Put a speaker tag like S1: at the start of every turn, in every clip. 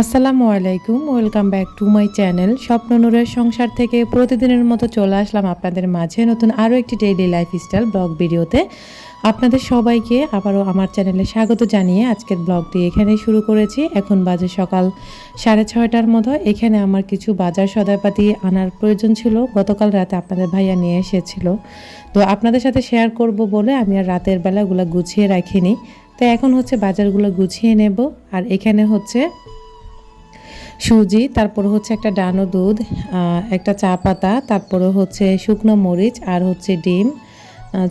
S1: আসসালামু আলাইকুম, welcome back to my channel. স্বপ্ন নূরের সংসার থেকে প্রতিদিনের মতো চলে আসলাম আপনাদের মাঝে নতুন আরও একটি ডেইলি লাইফস্টাইল ব্লগ ভিডিওতে। আপনাদের সবাইকে আবারও আমার চ্যানেলে স্বাগত জানিয়ে আজকের ব্লগটি এখানেই শুরু করেছি। এখন বাজে সকাল সাড়ে ছয়টার মতো। এখানে আমার কিছু বাজার সদাইপাতি আনার প্রয়োজন ছিল। গতকাল রাতে আপনাদের ভাইয়া নিয়ে এসেছিল। তো আপনাদের সাথে শেয়ার করব বলে আমি আর রাতের বেলাগুলো গুছিয়ে রাখিনি। তো এখন হচ্ছে বাজারগুলো গুছিয়ে নেব। আর এখানে হচ্ছে সুজি, তারপর হচ্ছে একটা ডানো দুধ একটা চা পাতা, তারপরে হচ্ছে শুকনো মরিচ আর হচ্ছে ডিম।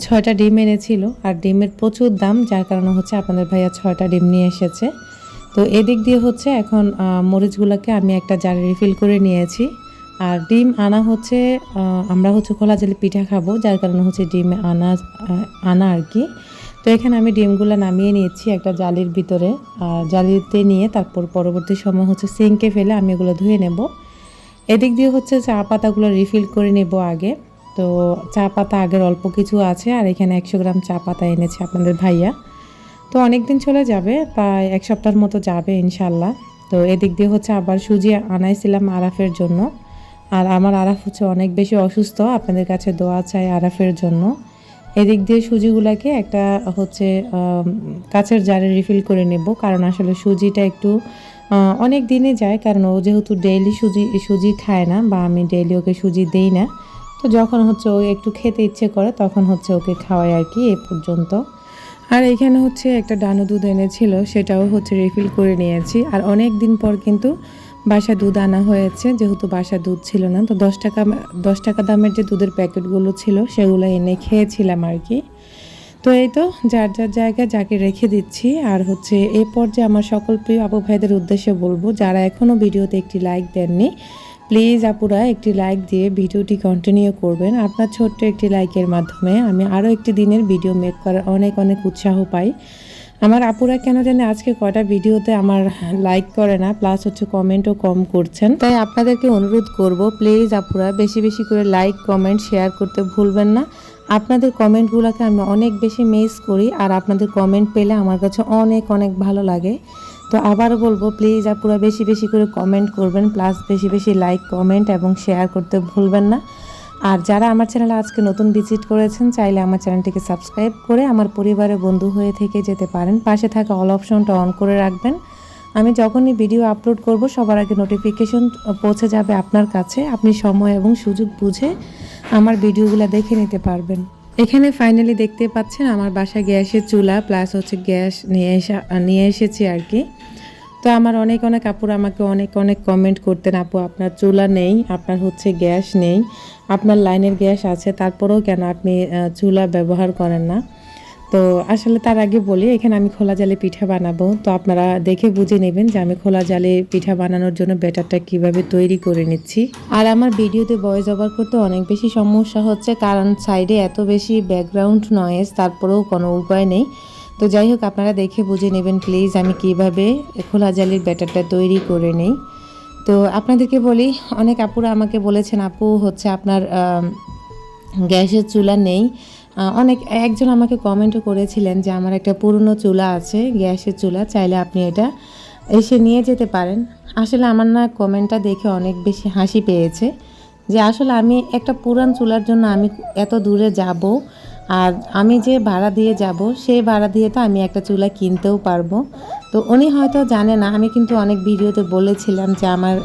S1: ছয়টা ডিম এনেছিল আর ডিমের প্রচুর দাম, যার কারণে হচ্ছে আপনাদের ভাইয়া ছয়টা ডিম নিয়ে এসেছে। তো এদিক দিয়ে হচ্ছে এখন মরিচগুলোকে আমি একটা জারে রিফিল করে নিয়েছি। আর ডিম আনা হচ্ছে আমরা হচ্ছে খোলা জেলে পিঠা খাব, যার কারণে হচ্ছে ডিম আনা আনা আর কি। তো এখানে আমি ডিমগুলো নামিয়ে নিয়েছি একটা জালির ভিতরে। আর জালিতে নিয়ে তারপর পরবর্তী সময় হচ্ছে সিঙ্কে ফেলে আমি এগুলো ধুয়ে নেব। এদিক দিয়ে হচ্ছে চা পাতাগুলো রিফিল করে নেব আগে। তো চা পাতা আগের অল্প কিছু আছে আর এখানে একশো গ্রাম চা পাতা এনেছে আপনাদের ভাইয়া। তো অনেক দিন চলে যাবে, প্রায় এক সপ্তাহের মতো যাবে ইনশাল্লাহ তো এদিক দিয়ে হচ্ছে আবার সুজি আনাইছিলাম আরাফের জন্য। আর আমার আরাফ হচ্ছে অনেক বেশি অসুস্থ, আপনাদের কাছে দোয়া চাই আরাফের জন্য। এদিক দিয়ে সুজিগুলাকে একটা হচ্ছে কাচের জারে রিফিল করে নেব। কারণ আসলে সুজিটা একটু অনেক দিনে যায়। কারণ ও যেহেতু ডেইলি সুজি সুজি খায় না বা আমি ডেইলি ওকে সুজি দেই না। তো যখন হচ্ছে ও একটু খেতে ইচ্ছে করে, তখন হচ্ছে ওকে খাওয়াই আর কি এ পর্যন্ত। আর এইখানে হচ্ছে একটা ডানো দুধ এনেছিল, সেটাও হচ্ছে রিফিল করে নিয়েছি। আর অনেক দিন পর কিন্তু বাসা দুধ আনা হয়েছে, যেহেতু বাসা দুধ ছিল না, তো দশ টাকা দশ টাকা দামের যে দুধের প্যাকেটগুলো ছিল, সেগুলো এনে খেয়েছিলাম আর কি। তো এই তো যার যার জায়গায় যাকে রেখে দিচ্ছি। আর হচ্ছে এই পর্যায়ে আমার সকল প্রিয় আপু ভাইদের উদ্দেশ্যে বলব, যারা এখনও ভিডিওতে একটি লাইক দেননি প্লিজ আপুরা একটি লাইক দিয়ে ভিডিওটি কন্টিনিউ করবেন। আপনার ছোট্ট একটি লাইকের মাধ্যমে আমি আরও একটি দিনের ভিডিও মেক করার অনেক অনেক উৎসাহ পাই। আমার আপুরা কেন জানে আজকে কয়টা ভিডিওতে আমার লাইক করে না প্লাস হচ্ছে কমেন্টও কম করছেন। তাই আপনাদেরকে অনুরোধ করব প্লিজ আপুরা বেশি বেশি করে লাইক কমেন্ট শেয়ার করতে ভুলবেন না। আপনাদের কমেন্টগুলোকে আমি অনেক বেশি মিস করি, আর আপনাদের কমেন্ট পেলে আমার কাছে অনেক অনেক ভালো লাগে। তো আবারও বলব প্লিজ আপুরা বেশি বেশি করে কমেন্ট করবেন প্লাস বেশি বেশি লাইক কমেন্ট এবং শেয়ার করতে ভুলবেন না। আর যারা আমার চ্যানেলে আজকে নতুন ভিজিট করেছেন, চাইলে আমার চ্যানেলটিকে সাবস্ক্রাইব করে আমার পরিবারের বন্ধু হয়ে থেকে যেতে পারেন। পাশে থাকা অল অপশনটা অন করে রাখবেন। আমি যখনই ভিডিও আপলোড করব, সবার আগে নোটিফিকেশন পৌঁছে যাবে আপনার কাছে। আপনি সময় এবং সুযোগ বুঝে আমার ভিডিওগুলো দেখে নিতে পারবেন। এখানে ফাইনালি দেখতে পাচ্ছেন আমার বাসায় গ্যাসের চুলা প্লাস হচ্ছে গ্যাস নিয়ে এসা নিয়ে এসেছি আর কি। তো আমার অনেক অনেক আপুর আমাকে অনেক অনেক কমেন্ট করতেন, আপু, আপনার চুলা নেই, আপনার হচ্ছে গ্যাস নেই, আপনার লাইনের গ্যাস আছে, তারপরেও কেন আপনি চুলা ব্যবহার করেন না? তো আসলে তার আগে বলি, এখানে আমি খোলা জালে পিঠা বানাবো। তো আপনারা দেখে বুঝে নেবেন যে আমি খোলা জালে পিঠা বানানোর জন্য ব্যাটারটা কীভাবে তৈরি করে নিচ্ছি। আর আমার ভিডিওতে ভয়েস ওভার করতে অনেক বেশি সমস্যা হচ্ছে, কারণ সাইডে এত বেশি ব্যাকগ্রাউন্ড নয়েজ তারপরেও কোনো উপায় নেই। তো যাই হোক, আপনারা দেখে বুঝে নেবেন প্লিজ আমি কীভাবে খোলা জালির ব্যাটারটা তৈরি করে নেই। তো আপনাদেরকে বলি, অনেক আপুরা আমাকে বলেছেন, আপু, হচ্ছে আপনার গ্যাসের চুলা নেই। অনেক, একজন আমাকে কমেন্টও করেছিলেন যে, আমার একটা পুরনো চুলা আছে, গ্যাসের চুলা, চাইলে আপনি এটা এসে নিয়ে যেতে পারেন। আসলে আমার না কমেন্টটা দেখে অনেক বেশি হাসি পেয়েছে যে, আসলে আমি একটা পুরান চুলার জন্য আমি এত দূরে যাব আর আমি যে ভাড়া দিয়ে যাব, সেই ভাড়া দিয়ে তো আমি একটা চুলা কিনতেও পারব। তো উনি হয়তো জানে না, আমি কিন্তু অনেক ভিডিওতে বলেছিলাম যে আমার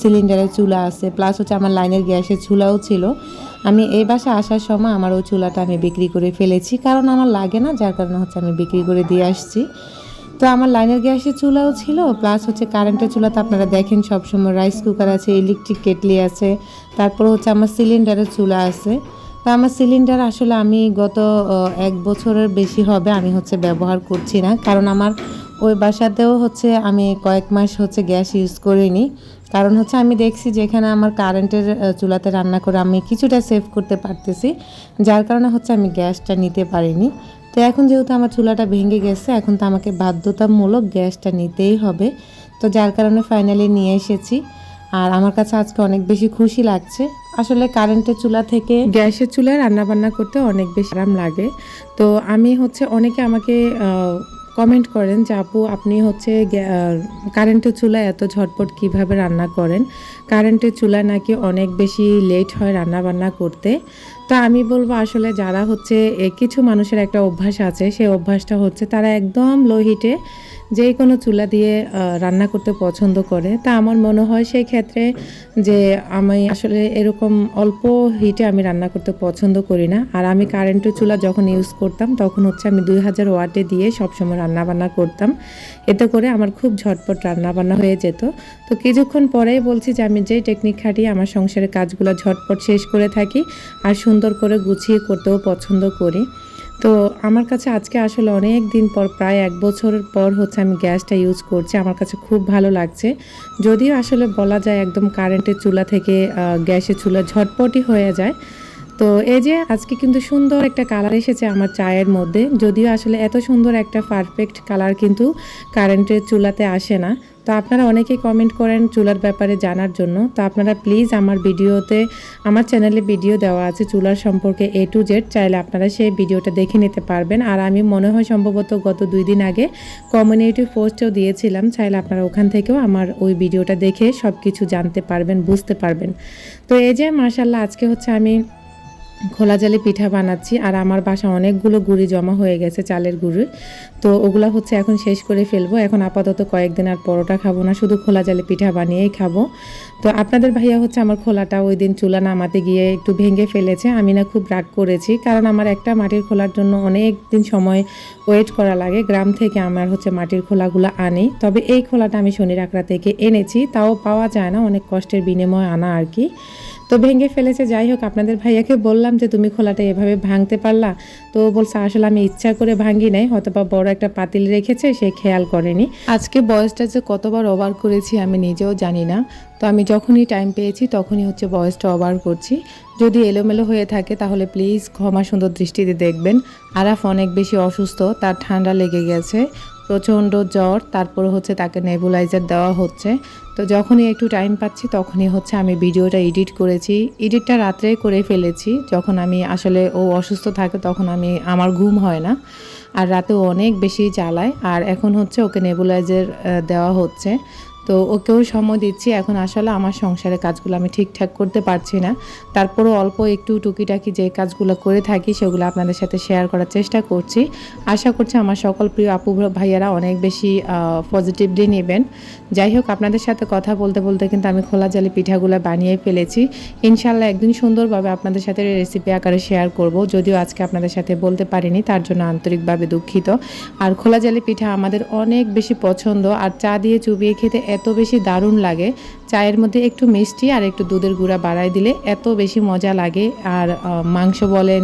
S1: সিলিন্ডারের চুলা আছে প্লাস হচ্ছে আমার লাইনের গ্যাসের চুলাও ছিল। আমি এই বাসা আসার সময় আমার ওই চুলাটা আমি বিক্রি করে ফেলেছি, কারণ আমার লাগে না, যার কারণে হচ্ছে আমি বিক্রি করে দিয়ে আসছি। তো আমার লাইনের গ্যাসের চুলাও ছিল প্লাস হচ্ছে কারেন্টের চুলা তো আপনারা দেখেন সবসময় রাইস কুকার আছে ইলেকট্রিক কেটলি আছে, তারপর হচ্ছে আমার সিলিন্ডারের চুলা আছে। তো আমার সিলিন্ডার আসলে আমি গত এক বছরের বেশি হবে আমি হচ্ছে ব্যবহার করছি না। কারণ আমার ওই বাসাতেও হচ্ছে আমি কয়েক মাস হচ্ছে গ্যাস ইউজ করিনি। কারণ হচ্ছে আমি দেখছি যেখানে আমার কারেন্টের চুলাতে রান্না করে আমি কিছুটা সেভ করতে পারতেছি। যার কারণে হচ্ছে আমি গ্যাসটা নিতে পারিনি। তো এখন যেহেতু আমার চুলাটা ভেঙে গেছে, এখন তো আমাকে বাধ্যতামূলক গ্যাসটা নিতেই হবে। তো যার কারণে ফাইনালি নিয়ে এসেছি। আর আমার কাছে আজকে অনেক বেশি খুশি লাগছে। আসলে কারেন্টের চুলা থেকে গ্যাসের চুলায় রান্নাবান্না করতে অনেক বেশি আরাম লাগে। তো আমি হচ্ছে অনেকে আমাকে কমেন্ট করেন যে, আপু, আপনি হচ্ছে কারেন্টের চুলায় এত ঝটপট কীভাবে রান্না করেন? কারেন্টের চুলায় নাকি অনেক বেশি লেট হয় রান্না বান্না করতে। তো আমি বলব, আসলে যারা হচ্ছে কিছু মানুষের একটা অভ্যাস আছে সেই অভ্যাসটা হচ্ছে তারা একদম লো হিটে যে কোনো চুলা দিয়ে রান্না করতে পছন্দ করে, তা আমার মনে হয় সেই ক্ষেত্রে যে আমি আসলে এরকম অল্প হিটে আমি রান্না করতে পছন্দ করি না। আর আমি কারেন্টের চুলা যখন ইউজ করতাম, তখন হচ্ছে আমি দুই হাজার ওয়াটে দিয়ে সবসময় রান্নাবান্না করতাম। এতে করে আমার খুব ঝটপট রান্নাবান্না হয়ে যেত। তো কিছুক্ষণ পরেই বলছি যে আমি যেই টেকনিক খাটিয়ে আমার সংসারের কাজগুলো ঝটপট শেষ করে থাকি, আর সুন্দর করে গুছিয়ে করতেও পছন্দ করি। তো আমার কাছে আজকে আসলে অনেক দিন পর, প্রায় এক বছরের পর হচ্ছে আমি গ্যাসটা ইউজ করছি। আমার কাছে খুব ভালো লাগছে। যদিও আসলে বলা যায় একদম কারেন্টের চুলা থেকে গ্যাসের চুলা ঝটপটি হয়ে যায়। তো এই যে আজকে কিন্তু সুন্দর একটা কালার এসেছে আমার চায়ের মধ্যে। যদিও আসলে এত সুন্দর একটা পারফেক্ট কালার কিন্তু কারেন্টের চুলাতে আসে না। তো আপনারা অনেকেই কমেন্ট করেন চুলার ব্যাপারে জানার জন্য। তো আপনারা প্লিজ আমার ভিডিওতে, আমার চ্যানেলে ভিডিও দেওয়া আছে চুলার সম্পর্কে এ টু জেড চাইলে আপনারা সেই ভিডিওটা দেখে নিতে পারবেন। আর আমি মনে হয় সম্ভবত গত দুই দিন আগে কমিউনিটি পোস্টেও দিয়েছিলাম। চাইলে আপনারা ওখান থেকেও আমার ওই ভিডিওটা দেখে সব কিছু জানতে পারবেন, বুঝতে পারবেন। তো এই যে মার্শাল্লাহ আজকে হচ্ছে আমি খোলা জালে পিঠা বানাচ্ছি আর আমার বাসা অনেকগুলো গুড়ি জমা হয়ে গেছে চালের গুঁড়ি। তো ওগুলো হচ্ছে এখন শেষ করে ফেলব। এখন আপাতত কয়েকদিন আর পরোটা খাব না, শুধু খোলা জালে পিঠা বানিয়েই খাব। তো আপনাদের ভাইয়া হচ্ছে আমার খোলাটা ওই দিন চুলা নামাতে গিয়ে একটু ভেঙে ফেলেছে। আমি না খুব রাগ করেছি, কারণ আমার একটা মাটির খোলার জন্য অনেক দিন সময় ওয়েট করা লাগে। গ্রাম থেকে আমার হচ্ছে মাটির খোলাগুলো আনি। তবে এই খোলাটা আমি শনি রাকড়া থেকে এনেছি, তাও পাওয়া যায় না, অনেক কষ্টের বিনিময়ে আনা আর কি। তো ভেঙে ফেলেছে। যাই হোক, আপনাদের ভাইয়াকে বললাম যে, তুমি খোলাটা এভাবে ভাঙতে পারলা? তো বলছে, আসলে আমি ইচ্ছা করে ভাঙি নাই হয়তো বা বড় একটা পাতিল রেখেছে, সে খেয়াল করেনি। আজকে বয়সটা যে কতবার ওভার করেছি আমি নিজেও জানি না। তো আমি যখনই টাইম পেয়েছি, তখনই হচ্ছে বয়সটা ওভার করছি। যদি এলোমেলো হয়ে থাকে, তাহলে প্লিজ ক্ষমা সুন্দর দৃষ্টিতে দেখবেন। আরাফ অনেক বেশি অসুস্থ, তার ঠান্ডা লেগে গেছে। প্রচণ্ড জ্বর, তারপর হচ্ছে তাকে নেবুলাইজার দেওয়া হচ্ছে। তো যখনই একটু টাইম পাচ্ছি, তখনই হচ্ছে আমি ভিডিওটা এডিট করেছি। এডিটটা রাত্রে করে ফেলেছি। যখন আমি আসলে ও অসুস্থ থাকে, তখন আমি, আমার ঘুম হয় না। আর রাতে অনেক বেশি জ্বালায়। আর এখন হচ্ছে ওকে নেবুলাইজার দেওয়া হচ্ছে। তো ওকেও সময় দিচ্ছি, এখন আসলে আমার সংসারের কাজগুলো আমি ঠিকঠাক করতে পারছি না। তারপরেও অল্প একটু টুকিটাকি যে কাজগুলো করে থাকি সেগুলো আপনাদের সাথে শেয়ার করার চেষ্টা করছি। আশা করছি আমার সকল প্রিয় আপু ভাইয়ারা অনেক বেশি পজিটিভলি নেবেন। যাই হোক, আপনাদের সাথে কথা বলতে বলতে কিন্তু আমি খোলা জালি পিঠাগুলো বানিয়ে ফেলেছি। ইনশাল্লাহ একদিন সুন্দরভাবে আপনাদের সাথে রেসিপি আকারে শেয়ার করব। যদিও আজকে আপনাদের সাথে বলতে পারিনি, তার জন্য আন্তরিকভাবে দুঃখিত। আর খোলা জালি পিঠা আমাদের অনেক বেশি পছন্দ। আর চা দিয়ে চুবিয়ে খেতে এত বেশি দারুণ লাগে। চায়ের মধ্যে একটু মিষ্টি আর একটু দুধের গুঁড়া বাড়াই দিলে এত বেশি মজা লাগে। আর মাংস বলেন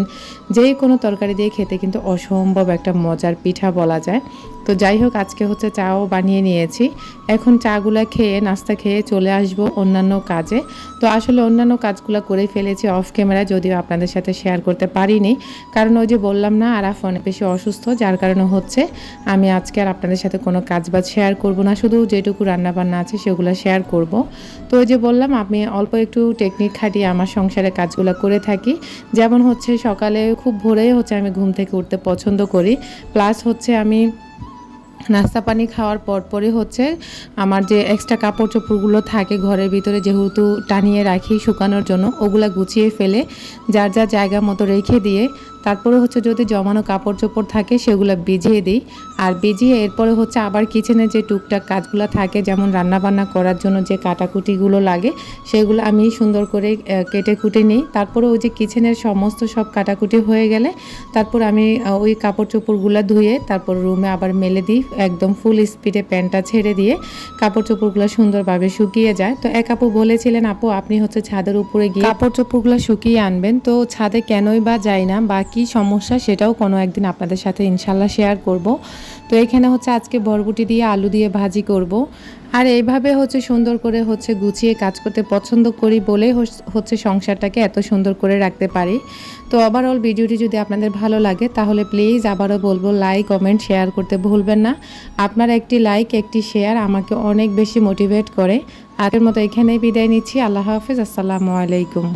S1: যে কোনো তরকারি দিয়ে খেতে কিন্তু অসম্ভব একটা মজার পিঠা বলা যায়। তো যাই হোক, আজকে হচ্ছে চাও বানিয়ে নিয়েছি। এখন চাগুলো খেয়ে, নাস্তা খেয়ে চলে আসব অন্যান্য কাজে। তো আসলে অন্যান্য কাজগুলো করে ফেলেছি অফ ক্যামেরা যদিও আপনাদের সাথে শেয়ার করতে পারিনি। কারণ ওই যে বললাম না আর অনেক বেশি অসুস্থ, যার কারণে হচ্ছে আমি আজকে আর আপনাদের সাথে কোনো কাজ বাজ শেয়ার করব না। শুধু যেটুকু রান্নাবান্না আছে সেগুলো শেয়ার করব। তো ওই যে বললাম, আমি অল্প একটু টেকনিক খাটিয়ে আমার সংসারে কাজগুলো করে থাকি। যেমন হচ্ছে সকালে খুব ভোরেই হচ্ছে আমি ঘুম থেকে উঠতে পছন্দ করি। প্লাস হচ্ছে আমি নাস্তা পানি খাওয়ার পরপরই হচ্ছে আমার যে এক্সট্রা কাপড় চোপড়গুলো থাকে ঘরের ভিতরে যেহেতু টানিয়ে রাখি শুকানোর জন্য, ওগুলা গুছিয়ে ফেলে যার যা জায়গা মতো রেখে দিয়ে তারপরে হচ্ছে যদি জমানো কাপড় চোপড় থাকে সেগুলো ভিজিয়ে দিই। আর ভিজিয়ে এরপরে হচ্ছে আবার কিচেনে যে টুকটাক কাজগুলো থাকে, যেমন রান্না বান্না করার জন্য যে কাটাকুটিগুলো লাগে, সেগুলো আমি সুন্দর করে কেটে কুটে নিই। তারপরে ওই যে কিচেনের সমস্ত সব কাটাকুটি হয়ে গেলে তারপর আমি ওই কাপড় চোপড়গুলো ধুয়ে তারপর রুমে আবার মেলে দিই। একদম ফুল স্পিডে প্যান্টটা ছেড়ে দিয়ে কাপড় চোপড়গুলো সুন্দরভাবে শুকিয়ে যায়। তো এক আপু বলেছিলেন, আপু, আপনি হচ্ছে ছাদের উপরে গিয়ে কাপড় চোপড়গুলো শুকিয়ে আনবেন। তো ছাদে কেনই বা যায় না বা কী সমস্যা সেটাও কোনো একদিন আপনাদের সাথে ইনশাল্লাহ শেয়ার করব। তো এখানে হচ্ছে আজকে বরবটি দিয়ে আলু দিয়ে ভাজি করব। আর এইভাবে হচ্ছে সুন্দর করে হচ্ছে গুছিয়ে কাজ করতে পছন্দ করি বলেই হচ্ছে সংসারটাকে এত সুন্দর করে রাখতে পারি। তো ওভারঅল ভিডিওটি যদি আপনাদের ভালো লাগে তাহলে প্লিজ আবারও বলব লাইক কমেন্ট শেয়ার করতে ভুলবেন না। আপনার একটি লাইক একটি শেয়ার আমাকে অনেক বেশি মোটিভেট করে। আগের মতো এখানেই বিদায় নিচ্ছি। আল্লাহ হাফিজ। আসসালামু আলাইকুম।